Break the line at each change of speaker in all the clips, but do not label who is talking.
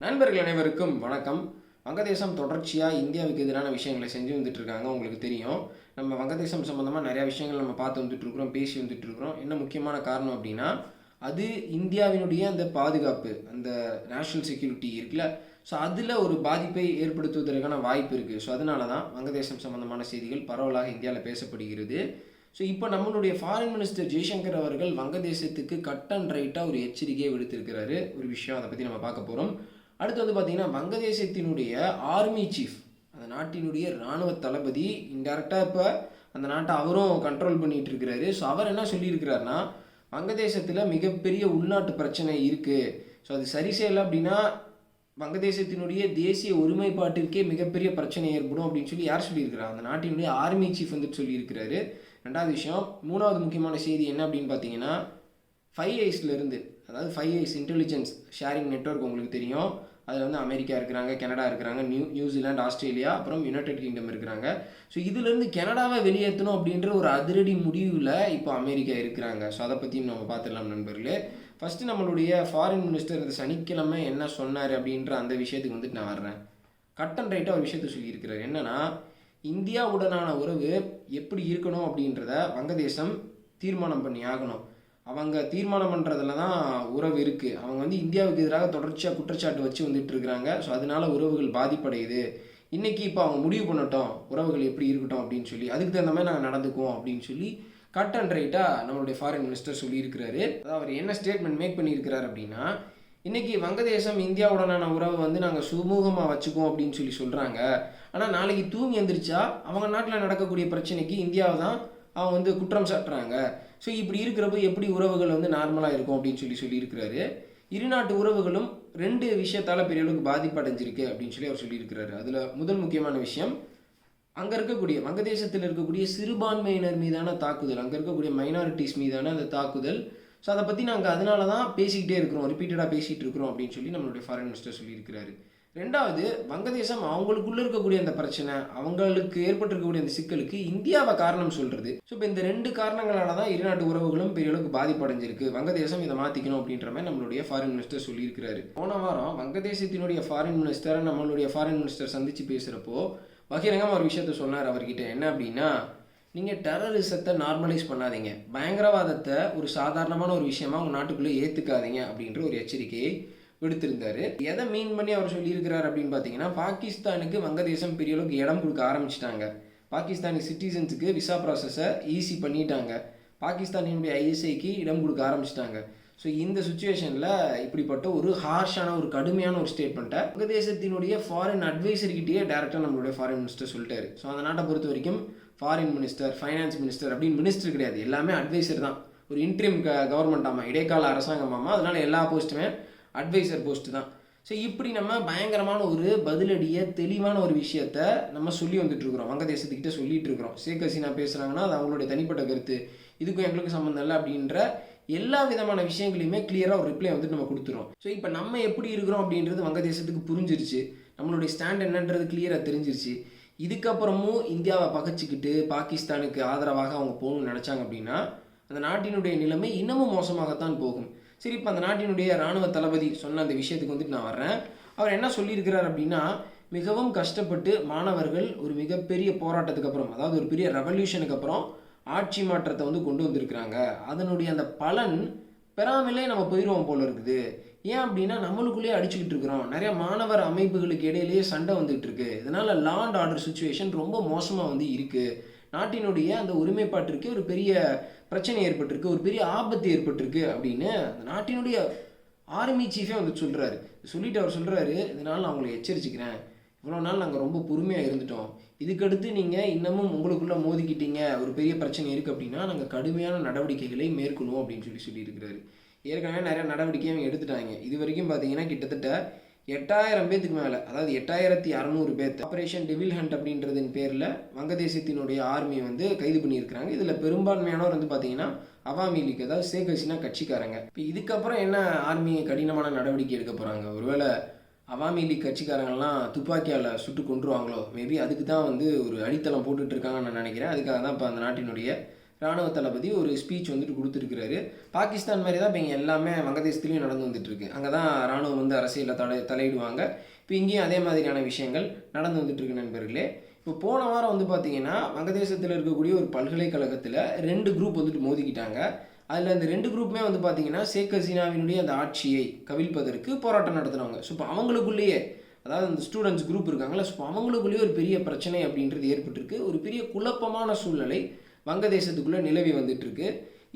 நண்பர்கள் அனைவருக்கும் வணக்கம். வங்கதேசம் தொடர்ச்சியாக இந்தியாவுக்கு எதிரான விஷயங்களை செஞ்சு வந்துட்டு இருக்காங்க உங்களுக்கு தெரியும். நம்ம வங்கதேசம் சம்மந்தமாக நிறையா விஷயங்கள் நம்ம பார்த்து வந்துட்டு இருக்கிறோம் பேசி வந்துட்டு இருக்கிறோம் என்ன முக்கியமான காரணம் அப்படின்னா அது இந்தியாவினுடைய அந்த பாதுகாப்பு அந்த நேஷ்னல் செக்யூரிட்டி இருக்குல்ல. ஸோ அதில் ஒரு பாதிப்பை ஏற்படுத்துவதற்கான வாய்ப்பு இருக்குது ஸோ அதனால தான் வங்கதேசம் சம்மந்தமான செய்திகள் பரவலாக இந்தியாவில் பேசப்படுகிறது. ஸோ இப்போ நம்மளுடைய ஃபாரின் மினிஸ்டர் ஜெய்சங்கர் அவர்கள் வங்கதேசத்துக்கு கட் அண்ட் ரைட்டாக ஒரு எச்சரிக்கையை விடுத்திருக்கிறாரு. ஒரு விஷயம் அதை பற்றி நம்ம பார்க்க போகிறோம் அடுத்து வந்து பார்த்தீங்கன்னா வங்கதேசத்தினுடைய ஆர்மி சீஃப் அந்த நாட்டினுடைய இராணுவ தளபதி இன்டெரக்டாக இப்போ அந்த நாட்டை அவரும் கண்ட்ரோல் பண்ணிட்டு இருக்கிறாரு. ஸோ அவர் என்ன சொல்லியிருக்கிறாருன்னா வங்கதேசத்தில் மிகப்பெரிய உள்நாட்டு பிரச்சனை இருக்குது ஸோ அது சரி செய்யலை அப்படின்னா வங்கதேசத்தினுடைய தேசிய ஒருமைப்பாட்டிற்கே மிகப்பெரிய பிரச்சனை ஏற்படும் அப்படின்னு சொல்லி யார் சொல்லியிருக்கிறார் அந்த நாட்டினுடைய ஆர்மி சீஃப் வந்துட்டு சொல்லியிருக்கிறாரு. ரெண்டாவது விஷயம் மூணாவது முக்கியமான செய்தி என்ன அப்படின்னு பார்த்தீங்கன்னா ஃபைவ் ஐஸ்லேருந்து அதாவது five eyes intelligence sharing network உங்களுக்கு தெரியும். அதில் வந்து அமெரிக்கா இருக்கிறாங்க கனடா இருக்கிறாங்க நியூ நியூசிலாந்து ஆஸ்திரேலியா அப்புறம் யுனைடெட் கிங்டம் இருக்கிறாங்க. ஸோ இதுலேருந்து கனடாவை வெளியேற்றணும் அப்படின்ற ஒரு அதிரடி முடிவில் இப்போ அமெரிக்கா இருக்கிறாங்க. ஸோ அதை பற்றியும் நம்ம பார்த்துடலாம் நண்பர்களே. ஃபஸ்ட்டு நம்மளுடைய ஃபாரின் மினிஸ்டர் இந்த சனிக்கிழமை என்ன சொன்னார் அப்படின்ற அந்த விஷயத்துக்கு வந்துட்டு நான் வர்றேன். கட் அண்ட் ரைட்டாக ஒரு விஷயத்த சொல்லியிருக்கிறார். என்னென்னா இந்தியாவுடனான உறவு எப்படி இருக்கணும் அப்படின்றத வங்கதேசம் தீர்மானம் பண்ணி ஆகணும். அவங்க தீர்மானம் பண்ணுறதுல தான் உறவு இருக்குது அவங்க வந்து இந்தியாவுக்கு எதிராக தொடர்ச்சியாக குற்றச்சாட்டு வச்சு வந்துட்டு இருக்கிறாங்க. ஸோ அதனால உறவுகள் பாதிப்படையுது. இன்றைக்கி இப்போ அவங்க முடிவு பண்ணட்டும். உறவுகள் எப்படி இருக்கட்டும் அப்படின்னு சொல்லி அதுக்கு தகுந்த மாதிரி நாங்கள் நடந்துக்குவோம் அப்படின்னு சொல்லி கட் அண்ட் ரைட்டாக நம்மளுடைய ஃபாரின் மினிஸ்டர் சொல்லியிருக்கிறாரு. அதாவது அவர் என்ன ஸ்டேட்மெண்ட் மேக் பண்ணியிருக்கிறார் அப்படின்னா இன்றைக்கி வங்கதேசம் இந்தியாவுடனான உறவை வந்து நாங்கள் சுமூகமாக வச்சுக்குவோம் அப்படின்னு சொல்லி சொல்கிறாங்க ஆனால் நாளைக்கு தூங்கி எந்திரிச்சா அவங்க நாட்டில் நடக்கக்கூடிய பிரச்சனைக்கு இந்தியாவை தான் அவங்க வந்து குற்றம் சாட்டுறாங்க. ஸோ இப்படி இருக்கிறப்ப எப்படி உறவுகள் வந்து நார்மலாக இருக்கும் அப்படின்னு சொல்லி சொல்லியிருக்கிறாரு. இரு நாட்டு உறவுகளும் ரெண்டு விஷயத்தால் பெரிய அளவுக்கு பாதிப்படைஞ்சிருக்கு அப்படின்னு சொல்லி அவர் சொல்லியிருக்கிறாரு. அதில் முதல் முக்கியமான விஷயம் அங்கே இருக்கக்கூடிய வங்கதேசத்தில் இருக்கக்கூடிய சிறுபான்மையினர் மீதான தாக்குதல் அங்கே இருக்கக்கூடிய மைனாரிட்டிஸ் மீதான அந்த தாக்குதல். ஸோ அதை பற்றி நாங்கள் அதனால தான் பேசிக்கிட்டே இருக்கிறோம் ரிப்பீட்டடாக பேசிகிட்டு இருக்கிறோம் அப்படின்னு சொல்லி நம்மளுடைய ஃபாரின் மினிஸ்டர் சொல்லியிருக்கிறாரு. ரெண்டாவது வங்கதேசம் அவங்களுக்குள்ள இருக்கக்கூடிய அந்த பிரச்சனை அவங்களுக்கு ஏற்பட்டிருக்கக்கூடிய அந்த சிக்கலுக்கு இந்தியாவை காரணம் சொல்றது. ஸோ இப்போ இந்த ரெண்டு காரணங்களால தான் இரு நாட்டு உறவுகளும் பெரிய அளவுக்கு பாதிப்படைஞ்சிருக்கு. வங்கதேசம் இதை மாற்றிக்கணும் அப்படின்ற மாதிரி நம்மளுடைய ஃபாரின் மினிஸ்டர் சொல்லியிருக்கிறாரு. போன வாரம் வங்கதேசத்தினுடைய ஃபாரின் மினிஸ்டர் நம்மளுடைய ஃபாரின் மினிஸ்டர் சந்திச்சு பேசுகிறப்போ பகிரங்கமாக ஒரு விஷயத்த சொன்னார் அவர்கிட்ட. என்ன அப்படின்னா நீங்கள் டெரரிசத்தை நார்மலைஸ் பண்ணாதீங்க. பயங்கரவாதத்தை ஒரு சாதாரணமான ஒரு விஷயமா உங்கள் நாட்டுக்குள்ளே ஏற்றுக்காதீங்க அப்படின்ற ஒரு எச்சரிக்கையை விடுத்திருந்தாரு. எதை மீன் பண்ணி அவர் சொல்லியிருக்கிறார் அப்படின்னு பார்த்தீங்கன்னா பாகிஸ்தானுக்கு வங்கதேசம் பெரிய அளவுக்கு இடம் கொடுக்க ஆரம்பிச்சிட்டாங்க. பாகிஸ்தானி சிட்டிசன்ஸுக்கு விசா ப்ராசஸை ஈஸி பண்ணிட்டாங்க. பாகிஸ்தானினுடைய ஐஎஸ்ஐக்கு இடம் கொடுக்க ஆரம்பிச்சிட்டாங்க. ஸோ இந்த சுச்சுவேஷனில் இப்படிப்பட்ட ஒரு ஹார்ஷான ஒரு கடுமையான ஒரு ஸ்டேட்மெண்ட்டை வங்கதேசத்தினுடைய ஃபாரின் அட்வைசர்கிட்டயே டேரெக்டாக நம்மளுடைய ஃபாரின் மினிஸ்டர் சொல்லிட்டாரு. ஸோ அந்த நாட்டை பொறுத்த வரைக்கும் ஃபாரின் மினிஸ்டர் ஃபைனான்ஸ் மினிஸ்டர் அப்படின்னு மினிஸ்டர் கிடையாது. எல்லாமே அட்வைசர் தான். ஒரு இன்ட்ரீம் க கவர்மெண்ட் ஆமாம் இடைக்கால அரசாங்கமாமா அதனால் எல்லா போஸ்ட்டுமே அட்வைசர் போஸ்ட் தான். ஸோ இப்படி நம்ம பயங்கரமான ஒரு பதிலடியை தெளிவான ஒரு விஷயத்த நம்ம சொல்லி வந்துட்டுருக்குறோம். வங்கதேசத்துக்கிட்ட சொல்லிட்டு இருக்கிறோம் ஷேக் ஹசீனா பேசுகிறாங்கன்னா அது அவங்களுடைய தனிப்பட்ட கருத்து. இதுக்கும் எங்களுக்கும் சம்மந்தம் இல்லை அப்படின்ற எல்லா விதமான விஷயங்களையுமே கிளியராக ஒரு ரிப்ளை வந்துட்டு நம்ம கொடுத்துறோம். ஸோ இப்போ நம்ம எப்படி இருக்கிறோம் அப்படின்றது வங்கதேசத்துக்கு புரிஞ்சிருச்சு. நம்மளுடைய ஸ்டாண்ட் என்னன்றது கிளியராக தெரிஞ்சிருச்சு. இதுக்கப்புறமும் இந்தியாவை பகைச்சிக்கிட்டு பாகிஸ்தானுக்கு ஆதரவாக அவங்க போகணும்னு நினச்சாங்க அப்படின்னா அந்த நாட்டினுடைய நிலைமை இன்னமும் மோசமாகத்தான் போகும். சரி இப்போ அந்த நாட்டினுடைய இராணுவ தளபதி சொன்ன அந்த விஷயத்துக்கு வந்துட்டு நான் வர்றேன். அவர் என்ன சொல்லியிருக்கிறார் அப்படின்னா மிகவும் கஷ்டப்பட்டு மாணவர்கள் ஒரு மிகப்பெரிய போராட்டத்துக்கு அப்புறம் அதாவது ஒரு பெரிய ரெவல்யூஷனுக்கு அப்புறம் ஆட்சி மாற்றத்தை வந்து கொண்டு வந்திருக்கிறாங்க. அதனுடைய அந்த பலன் பெறாமலே நம்ம போயிடுவோம் போல இருக்குது. ஏன் அப்படின்னா நம்மளுக்குள்ளேயே அடிச்சுக்கிட்டு இருக்கிறோம். நிறைய மாணவர் அமைப்புகளுக்கு இடையிலேயே சண்டை வந்துகிட்டு இருக்கு. இதனால் லா அண்ட் ஆர்டர் சுச்சுவேஷன் ரொம்ப மோசமாக வந்து இருக்குது நாட்டினுடைய அந்த ஒருமைப்பாட்டிற்கு ஒரு பெரிய பிரச்சனை ஏற்பட்டிருக்கு ஒரு பெரிய ஆபத்து ஏற்பட்டிருக்கு அப்படின்னு அந்த நாட்டினுடைய ஆர்மி சீஃபே வந்து சொல்கிறாரு சொல்லிட்டு அவர் சொல்கிறாரு இதனால் நான் உங்களை எச்சரிச்சுக்கிறேன். இவ்வளோ நாள் நாங்கள் ரொம்ப பொறுமையாக இருந்துட்டோம். இதுக்கடுத்து நீங்கள் இன்னமும் உங்களுக்குள்ளே மோதிக்கிட்டீங்க ஒரு பெரிய பிரச்சனை இருக்குது அப்படின்னா நாங்கள் கடுமையான நடவடிக்கைகளை மேற்கொள்வோம் அப்படின்னு சொல்லி சொல்லியிருக்கிறாரு. ஏற்கனவே நிறையா நடவடிக்கை அவங்க எடுத்துட்டாங்க. இது வரைக்கும் பார்த்தீங்கன்னா கிட்டத்தட்ட எட்டாயிரம் பேத்துக்கு மேலே அதாவது எட்டாயிரத்தி அறநூறு பேர்த்து ஆப்ரேஷன் டெவில் ஹண்ட் அப்படின்றதின் பேரில் வங்கதேசத்தினுடைய ஆர்மியை வந்து கைது பண்ணியிருக்கிறாங்க. இதில் பெரும்பான்மையானவர் வந்து பார்த்தீங்கன்னா அவாமி லீக் அதாவது ஷேக் ஹசீனா கட்சிக்காரங்க. இப்போ இதுக்கப்புறம் என்ன ஆர்மி கடினமான நடவடிக்கை எடுக்க போகிறாங்க ஒருவேளை அவாமி லீக் கட்சிக்காரங்கள்லாம் துப்பாக்கியால் சுட்டு கொண்டுருவாங்களோ மேபி அதுக்கு தான் வந்து ஒரு அடித்தளம் போட்டுட்ருக்காங்கன்னு நான் நினைக்கிறேன். அதுக்காக தான் இப்போ அந்த நாட்டினுடைய ராணுவ தளபதி ஒரு ஸ்பீச் வந்துட்டு கொடுத்துருக்கிறாரு. பாகிஸ்தான் மாதிரி தான் இப்போ இங்கே எல்லாமே வங்கதேசத்துலேயும் நடந்து வந்துட்டுருக்கு. அங்கே தான் ராணுவம் வந்து அரசியலில் தலை தலையிடுவாங்க. இப்போ இங்கேயும் அதே மாதிரியான விஷயங்கள் நடந்து வந்துட்டுருக்கு நண்பர்களே. இப்போ போன வாரம் வந்து பார்த்தீங்கன்னா வங்கதேசத்தில் இருக்கக்கூடிய ஒரு பல்கலைக்கழகத்தில் ரெண்டு குரூப் வந்துட்டு மோதிக்கிட்டாங்க. அதில் அந்த ரெண்டு குரூப்புமே வந்து பார்த்தீங்கன்னா ஷேக் ஹசீனாவினுடைய அந்த ஆட்சியை கவிழ்ப்பதற்கு போராட்டம் நடத்துனவங்க. ஸோ இப்போ அவங்களுக்குள்ளேயே அதாவது அந்த ஸ்டூடெண்ட்ஸ் குரூப் இருக்காங்களா ஸோ அவங்களுக்குள்ளேயே ஒரு பெரிய பிரச்சனை அப்படின்றது ஏற்பட்டிருக்கு. ஒரு பெரிய குழப்பமான சூழ்நிலை. வங்கதேசத்துக்குள்ளே நிலவி வந்துட்டுருக்கு.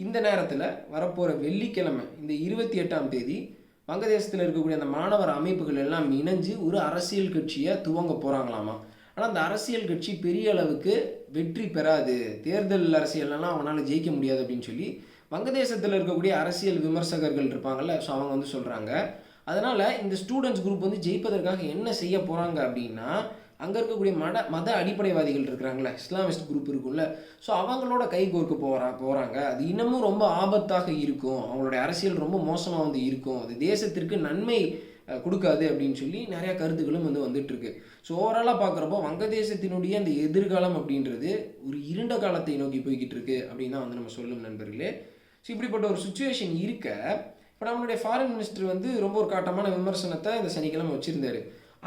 இந்த நேரத்தில் வரப்போகிற வெள்ளிக்கிழமை இந்த இருபத்தி எட்டாம் தேதி வங்கதேசத்தில் இருக்கக்கூடிய அந்த மாணவர் அமைப்புகள் எல்லாம் இணைஞ்சு ஒரு அரசியல் கட்சியை துவங்க போகிறாங்களாமா ஆனால் அந்த அரசியல் கட்சி பெரிய அளவுக்கு வெற்றி பெறாது. தேர்தல் அரசியல்லாம் அவனால் ஜெயிக்க முடியாது அப்படின்னு சொல்லி வங்கதேசத்தில் இருக்கக்கூடிய அரசியல் விமர்சகர்கள் இருப்பாங்கள்ல ஸோ அவங்க வந்து சொல்கிறாங்க அதனால் இந்த ஸ்டூடெண்ட்ஸ் குரூப் வந்து ஜெயிப்பதற்காக என்ன செய்ய போகிறாங்க அப்படின்னா அங்கே இருக்கக்கூடிய மத மத அடிப்படைவாதிகள் இருக்கிறாங்களே இஸ்லாமிஸ்ட் குரூப் இருக்கும்ல. ஸோ அவங்களோட கை கோர்க்க போகிறா போகிறாங்க அது இன்னமும் ரொம்ப ஆபத்தாக இருக்கும். அவங்களுடைய அரசியல் ரொம்ப மோசமாக வந்து இருக்கும். அது தேசத்திற்கு நன்மை கொடுக்காது அப்படின்னு சொல்லி நிறையா கருத்துக்களும் வந்து வந்துட்டுருக்கு. ஸோ ஓவராலாக பார்க்குறப்போ வங்கதேசத்தினுடைய அந்த எதிர்காலம் அப்படின்றது ஒரு இருண்ட காலத்தை நோக்கி போய்கிட்டு இருக்கு அப்படின்னு தான் வந்து நம்ம சொல்லும் நண்பர்களே. ஸோ இப்படிப்பட்ட ஒரு சுச்சுவேஷன் இருக்க இப்போ நம்மளுடைய ஃபாரின் மினிஸ்டர் வந்து ரொம்ப ஒரு காட்டமான விமர்சனத்தை இந்த சனிக்கிழமை வச்சுருந்தாரு.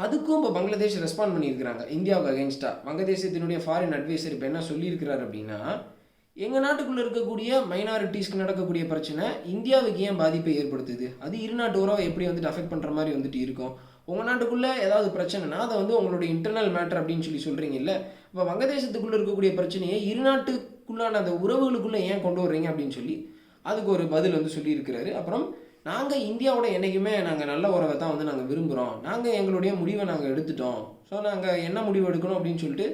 அதுக்கும் இப்போ பங்களாதேஷ் ரெஸ்பாண்ட் பண்ணியிருக்கிறாங்க. இந்தியாவுக்கு அகேன்ஸ்டாக வங்கதேசத்தினுடைய ஃபாரின் அட்வைசர் இப்போ என்ன சொல்லியிருக்கிறார் அப்படின்னா எங்கள் நாட்டுக்குள்ளே இருக்கக்கூடிய மைனாரிட்டிஸ்க்கு நடக்கக்கூடிய பிரச்சனை இந்தியாவுக்கு ஏன் பாதிப்பை ஏற்படுத்துது? அது இரு நாட்டு உறவை எப்படி வந்துட்டு அஃபெக்ட் பண்ணுற மாதிரி வந்துட்டு இருக்கும். உங்கள் நாட்டுக்குள்ளே ஏதாவது பிரச்சனைனா அதை வந்து உங்களுடைய இன்டர்னல் மேட்டர் அப்படின்னு சொல்லி சொல்கிறீங்கல்ல இப்போ வங்கதேசத்துக்குள்ளே இருக்கக்கூடிய பிரச்சனையை இரு நாட்டுக்குள்ளான அந்த உறவுகளுக்குள்ளே ஏன் கொண்டு வர்றீங்க அப்படின்னு சொல்லி அதுக்கு ஒரு பதில் வந்து சொல்லியிருக்கிறாரு. அப்புறம் நாங்கள் இந்தியாவோட என்றைக்குமே நாங்கள் நல்ல உறவை தான் வந்து நாங்கள் விரும்புகிறோம் நாங்கள் எங்களுடைய முடிவை நாங்கள் எடுத்துட்டோம். ஸோ நாங்கள் என்ன முடிவு எடுக்கணும் அப்படின்னு சொல்லிட்டு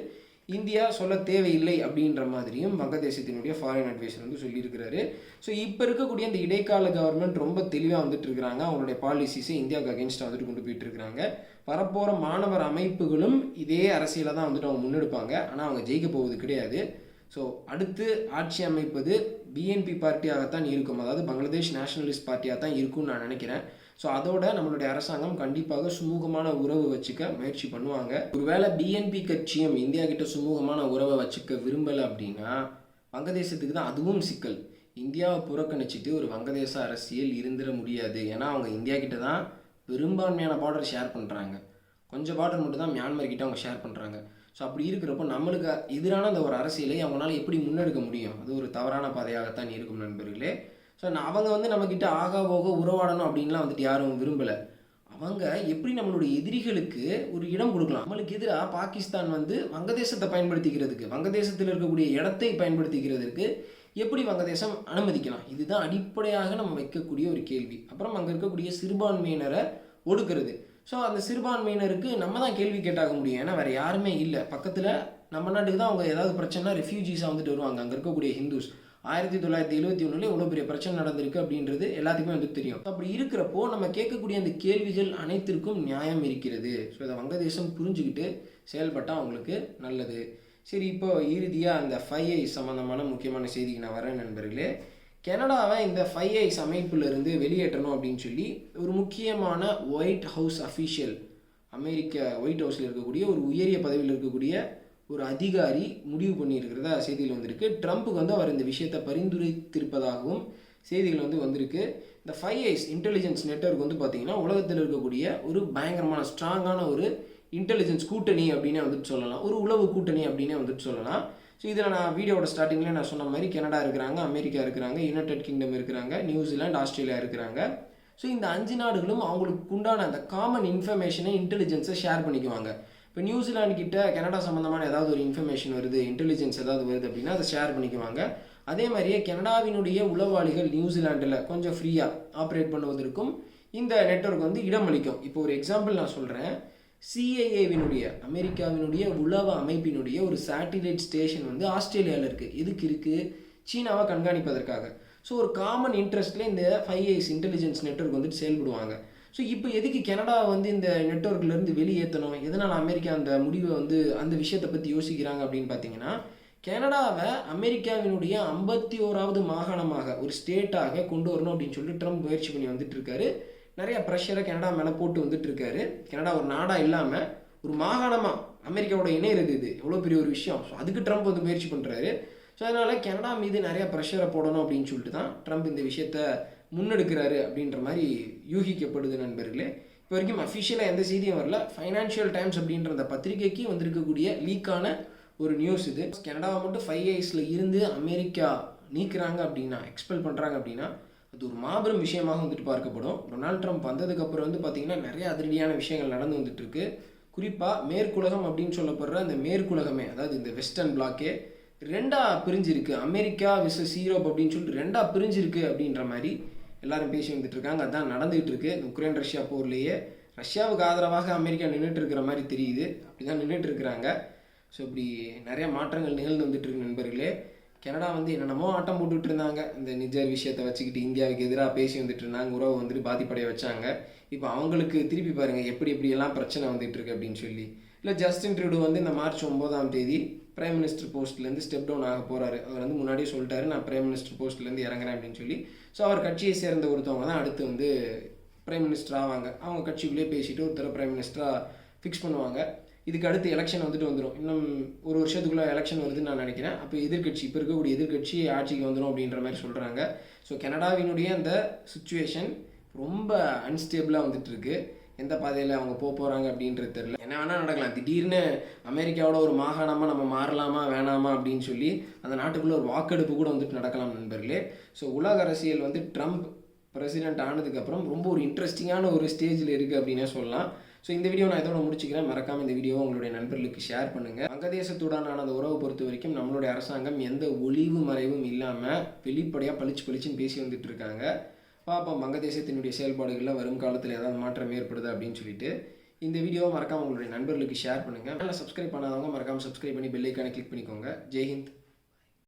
இந்தியா சொல்ல தேவையில்லை அப்படின்ற மாதிரியும் வங்கதேசத்தினுடைய ஃபாரின் அட்வைசர் வந்து சொல்லியிருக்கிறாரு. ஸோ இப்போ இருக்கக்கூடிய இந்த இடைக்கால கவர்மெண்ட் ரொம்ப தெளிவாக வந்துட்டு இருக்கிறாங்க. அவங்களுடைய பாலிசிஸை இந்தியாவுக்கு அகேன்ஸ்டாக வந்துட்டு கொண்டு போயிட்டு இருக்கிறாங்க. வரப்போகிற மாணவர் அமைப்புகளும் இதே அரசியலை தான் வந்துட்டு அவங்க முன்னெடுப்பாங்க. ஆனால் அவங்க ஜெயிக்க போவது கிடையாது. ஸோ அடுத்து ஆட்சி அமைப்பது பிஎன்பி பார்ட்டியாகத்தான் இருக்கும். அதாவது பங்களாதேஷ் நேஷனலிஸ்ட் பார்ட்டியாக தான் இருக்கும்னு நான் நினைக்கிறேன். ஸோ அதோட நம்மளுடைய அரசாங்கம் கண்டிப்பாக சுமூகமான உறவு வச்சுக்க முயற்சி பண்ணுவாங்க. ஒருவேளை பிஎன்பி கட்சியும் இந்தியா கிட்ட சுமூகமான உறவை வச்சுக்க விரும்பலை அப்படின்னா வங்கதேசத்துக்கு தான் அதுவும் சிக்கல். இந்தியாவை புறக்கணிச்சிட்டு ஒரு வங்கதேச அரசியல் இருந்துட முடியாது. ஏன்னா அவங்க இந்தியா கிட்ட தான் பெரும்பான்மையான பார்டர் ஷேர் பண்ணுறாங்க கொஞ்சம் பார்டர் மட்டும் தான் மியான்மர் கிட்ட அவங்க ஷேர் பண்ணுறாங்க ஸோ அப்படி இருக்கிறப்போ நம்மளுக்கு எதிரான அந்த ஒரு அரசியலை அவங்களால எப்படி முன்னெடுக்க முடியும்? அது ஒரு தவறான பாதையாகத்தான் இருக்கும் நண்பர்களே. ஸோ அவங்க வந்து நம்மக்கிட்ட ஆகா போக உறவாடணும் அப்படின்லாம் வந்துட்டு யாரும் விரும்பலை. அவங்க எப்படி நம்மளுடைய எதிரிகளுக்கு ஒரு இடம் கொடுக்கலாம்? நம்மளுக்கு எதிராக பாகிஸ்தான் வந்து வங்கதேசத்தை பயன்படுத்திக்கிறதுக்கு வங்கதேசத்தில் இருக்கக்கூடிய இடத்தை பயன்படுத்திக்கிறதுக்கு எப்படி வங்கதேசம் அனுமதிக்கலாம்? இதுதான் அடிப்படையாக நம்ம வைக்கக்கூடிய ஒரு கேள்வி. அப்புறம் அங்கே இருக்கக்கூடிய சிறுபான்மையினரை ஒடுக்கிறது. ஸோ அந்த சிறுபான்மையினருக்கு நம்ம தான் கேள்வி கேட்டாக முடியும். ஏன்னா வேறு யாருமே இல்லை. பக்கத்தில் நம்ம நாட்டுக்கு தான் அவங்க ஏதாவது பிரச்சனைனா ரெஃப்யூஜிஸாக வந்துட்டு வருவாங்க. அங்கே இருக்கக்கூடிய ஹிந்துஸ். ஆயிரத்தி தொள்ளாயிரத்தி எழுபத்தி ஒன்றுல இவ்வளோ பெரிய பிரச்சனை நடந்திருக்கு அப்படின்றது எல்லாத்துக்குமே வந்து தெரியும். அப்படி இருக்கிறப்போ நம்ம கேட்கக்கூடிய அந்த கேள்விகள் அனைத்திற்கும் நியாயம் இருக்கிறது. ஸோ இதை வங்கதேசம் புரிஞ்சுக்கிட்டு செயல்பட்டால் அவங்களுக்கு நல்லது. சரி இப்போ இறுதியாக அந்த ஃபைவ் ஐ சம்மந்தமான முக்கியமான செய்திக்கு நான் வரேன் நண்பர்களே. கனடாவை இந்த ஃபைவ் ஐஸ் அமைப்பிலிருந்து வெளியேற்றணும் அப்படின்னு சொல்லி ஒரு முக்கியமான ஒயிட் ஹவுஸ் அஃபீஷியல் அமெரிக்க ஒயிட் ஹவுஸில் இருக்கக்கூடிய ஒரு உயரிய பதவியில் இருக்கக்கூடிய ஒரு அதிகாரி முடிவு பண்ணியிருக்கிறதா செய்தியில் வந்திருக்கு. ட்ரம்ப்புக்கு வந்து அவர் இந்த விஷயத்தை பரிந்துரைத்திருப்பதாகவும் செய்திகள் வந்து வந்திருக்கு. இந்த ஃபைவ் ஐஸ் இன்டெலிஜென்ஸ் நெட்வொர்க் வந்து பார்த்திங்கன்னா உலகத்தில் இருக்கக்கூடிய ஒரு பயங்கரமான ஸ்ட்ராங்கான ஒரு இன்டெலிஜென்ஸ் கூட்டணி அப்படின்னே வந்துட்டு சொல்லலாம். ஒரு உளவு கூட்டணி அப்படின்னே வந்துட்டு சொல்லலாம். ஸோ இதில் நான் வீடியோட ஸ்டார்டிங்லேயே நான் சொன்ன மாதிரி கனடா இருக்கிறாங்க அமெரிக்கா இருக்கிறாங்க யுனைடெட் கிங்டம் இருக்கிறாங்க நியூசிலாந்து ஆஸ்திரேலியா இருக்கிறாங்க. ஸோ இந்த அஞ்சு நாடுகளும் அவங்களுக்கு உண்டான அந்த காமன் இன்ஃபர்மேஷனை இன்டெலிஜென்ஸை ஷேர் பண்ணிக்குவாங்க. இப்போ நியூசிலாந்து கிட்ட கனடா சம்மந்தமான ஏதாவது ஒரு இன்ஃபர்மேஷன் வருது இன்டெலிஜென்ஸ் ஏதாவது வருது அப்படின்னா அதை ஷேர் பண்ணிக்குவாங்க. அதே மாதிரியே கனடாவினுடைய உளவாளிகள் நியூசிலாண்டில் கொஞ்சம் ஃப்ரீயாக ஆப்ரேட் பண்ணுவதற்கும் இந்த நெட்வொர்க் வந்து இடம் அளிக்கும். இப்போ ஒரு எக்ஸாம்பிள் நான் சொல்கிறேன் சிஏஏவினுடைய அமெரிக்காவினுடைய உளவு அமைப்பினுடைய ஒரு சேட்டிலைட் ஸ்டேஷன் வந்து ஆஸ்திரேலியாவில் இருக்குது எதுக்கு இருக்குது சீனாவை கண்காணிப்பதற்காக. ஸோ ஒரு காமன் இன்ட்ரெஸ்ட்டில் இந்த ஃபைவ் ஐஸ் இன்டெலிஜென்ஸ் நெட்வொர்க் வந்துட்டு செயல்படுவாங்க. ஸோ இப்போ எதுக்கு கனடா வந்து இந்த நெட்வொர்க்லேருந்து வெளியேற்றணும்? எதனால் அமெரிக்கா அந்த முடிவை வந்து அந்த விஷயத்தை பற்றி யோசிக்கிறாங்க அப்படின்னு பார்த்தீங்கன்னா கனடாவை அமெரிக்காவினுடைய ஐம்பத்தி ஓராவது மாகாணமாக ஒரு ஸ்டேட்டாக கொண்டு வரணும் அப்படின்னு சொல்லிட்டு ட்ரம்ப் முயற்சி பண்ணி வந்துட்டு இருக்காரு. நிறைய ப்ரெஷரை கனடா மேலே போட்டு வந்துட்டு இருக்காரு கனடா ஒரு நாடாக இல்லாமல் ஒரு மாகாணமாக அமெரிக்காவோட இணையிறது இது எவ்வளோ பெரிய ஒரு விஷயம். ஸோ அதுக்கு ட்ரம்ப் வந்து முயற்சி பண்ணுறாரு ஸோ அதனால் கனடா மீது நிறைய ப்ரெஷரை போடணும் அப்படின்னு சொல்லிட்டு தான் ட்ரம்ப் இந்த விஷயத்த முன்னெடுக்கிறாரு அப்படின்ற மாதிரி யூகிக்கப்படுது நண்பர்களே. இப்போ வரைக்கும் அஃபிஷியலாக எந்த செய்தியும் வரல. ஃபைனான்ஷியல் டைம்ஸ் அப்படின்ற அந்த பத்திரிகைக்கு வந்திருக்கக்கூடிய லீக்கான ஒரு நியூஸ் இது. கனடாவை மட்டும் ஃபைவ் ஐஸில் இருந்து அமெரிக்கா நீக்கிறாங்க அப்படின்னா எக்ஸ்பெல் பண்ணுறாங்க அப்படின்னா அது ஒரு மாபெரும் விஷயமாக வந்துட்டு பார்க்கப்படும். டொனால்ட் ட்ரம்ப் வந்ததுக்கப்புறம் வந்து பார்த்திங்கன்னா நிறைய அதிரடியான விஷயங்கள் நடந்து வந்துட்டுருக்கு. குறிப்பாக மேற்குலகம் அப்படின்னு சொல்லப்படுற அந்த மேற்குலகமே அதாவது இந்த வெஸ்டர்ன் பிளாக்கே ரெண்டாக பிரிஞ்சிருக்கு. அமெரிக்கா விசஸ் யூரோப் அப்படின்னு சொல்லிட்டு ரெண்டாக பிரிஞ்சிருக்கு அப்படின்ற மாதிரி எல்லாரும் பேசி வந்துட்டு இருக்காங்க. அதான் நடந்துகிட்டு இருக்கு. இந்த உக்ரைன் ரஷ்யா போர்லேயே ரஷ்யாவுக்கு ஆதரவாக அமெரிக்கா நின்றுட்டு இருக்கிற மாதிரி தெரியுது. அப்படி தான் நின்றுட்டு இருக்கிறாங்க. ஸோ இப்படி நிறைய மாற்றங்கள் நிகழ்ந்து வந்துட்டு இருக்கு நண்பர்களே. கனடா வந்து என்னென்னமோ ஆட்டம் போட்டுட்டு இருந்தாங்க. இந்த நிஜர் விஷயத்தை வச்சுக்கிட்டு இந்தியாவுக்கு எதிராக பேசி வந்துட்டு இருந்தாங்க. உறவு வந்துட்டு பாதிப்படைய வச்சாங்க. இப்போ அவங்களுக்கு திருப்பி பாருங்கள் எப்படி எப்படியெல்லாம் பிரச்சனை வந்துட்டு இருக்கு அப்படின்னு சொல்லி. இல்லை ஜஸ்டின் ட்ரூடு வந்து இந்த மார்ச் ஒம்பதாம் தேதி பிரைம் மினிஸ்டர் போஸ்ட்லேருந்து ஸ்டெப் டவுன் ஆக போகிறாரு அவர் வந்து முன்னாடியே சொல்லிட்டாரு நான் பிரைம் மினிஸ்டர் போஸ்ட்லேருந்து இறங்குறேன் அப்படின்னு சொல்லி. ஸோ அவர் கட்சியை சேர்ந்த ஒருத்தவங்க தான் அடுத்து வந்து பிரைம் மினிஸ்டர் ஆவாங்க. அவங்க கட்சிக்குள்ளேயே பேசிட்டு ஒருத்தர் பிரைம் மினிஸ்டராக ஃபிக்ஸ் பண்ணுவாங்க. இதுக்கு அடுத்து எலெக்ஷன் வந்துட்டு வந்துடும் இன்னும் ஒரு வருஷத்துக்குள்ளே எலெக்ஷன் வருதுன்னு நான் நினைக்கிறேன். அப்போ எதிர்க்கட்சி இப்போ இருக்கக்கூடிய எதிர்க்கட்சி ஆட்சிக்கு வந்துடும் அப்படின்ற மாதிரி சொல்கிறாங்க ஸோ கனடாவினுடைய அந்த சுச்சுவேஷன் ரொம்ப அன்ஸ்டேபிளாக வந்துட்டு இருக்கு எந்த பாதையில் அவங்க போக போகிறாங்க அப்படின்றது தெரில என்ன வேணால் நடக்கலாம். திடீர்னு அமெரிக்காவோட ஒரு மாகாணமாக நம்ம மாறலாமா வேணாமா அப்படின்னு சொல்லி அந்த நாட்டுக்குள்ளே ஒரு வாக்கெடுப்பு கூட வந்துட்டு நடக்கலாம் நண்பர்களே. ஸோ உலக அரசியல் வந்து ட்ரம்ப் பிரசிடென்ட் ஆனதுக்கப்புறம் ரொம்ப ஒரு இன்ட்ரெஸ்டிங்கான ஒரு ஸ்டேஜில் இருக்குது அப்படின்னே சொல்லலாம். ஸோ இந்த வீடியோ நான் இதோட முடிச்சுக்கிறேன். மறக்காம இந்த வீடியோ உங்களுடைய நண்பர்களுக்கு ஷேர் பண்ணுங்கள் வங்கதேசத்துடனான அந்த உறவை பொறுத்த வரைக்கும் நம்மளுடைய அரசாங்கம் எந்த ஒளிவு மறைவும் இல்லாமல் வெளிப்படையாக பளிச்சு பளிச்சுன்னு பேசி வந்துட்டு இருக்காங்க. பார்ப்போம் வங்கதேசத்தினுடைய செயல்பாடுகளில் வரும் காலத்தில் ஏதாவது மாற்றம் ஏற்படுது அப்படின்னு சொல்லிட்டு. இந்த வீடியோவை மறக்காம உங்களுடைய நண்பர்களுக்கு ஷேர் பண்ணுங்கள் நல்லா சப்ஸ்கிரைப் பண்ணாதவங்க மறக்காம சப்ஸ்கிரைப் பண்ணி பெல்லைக்கான கிளிக் பண்ணிக்கோங்க. ஜெய்ஹிந்த்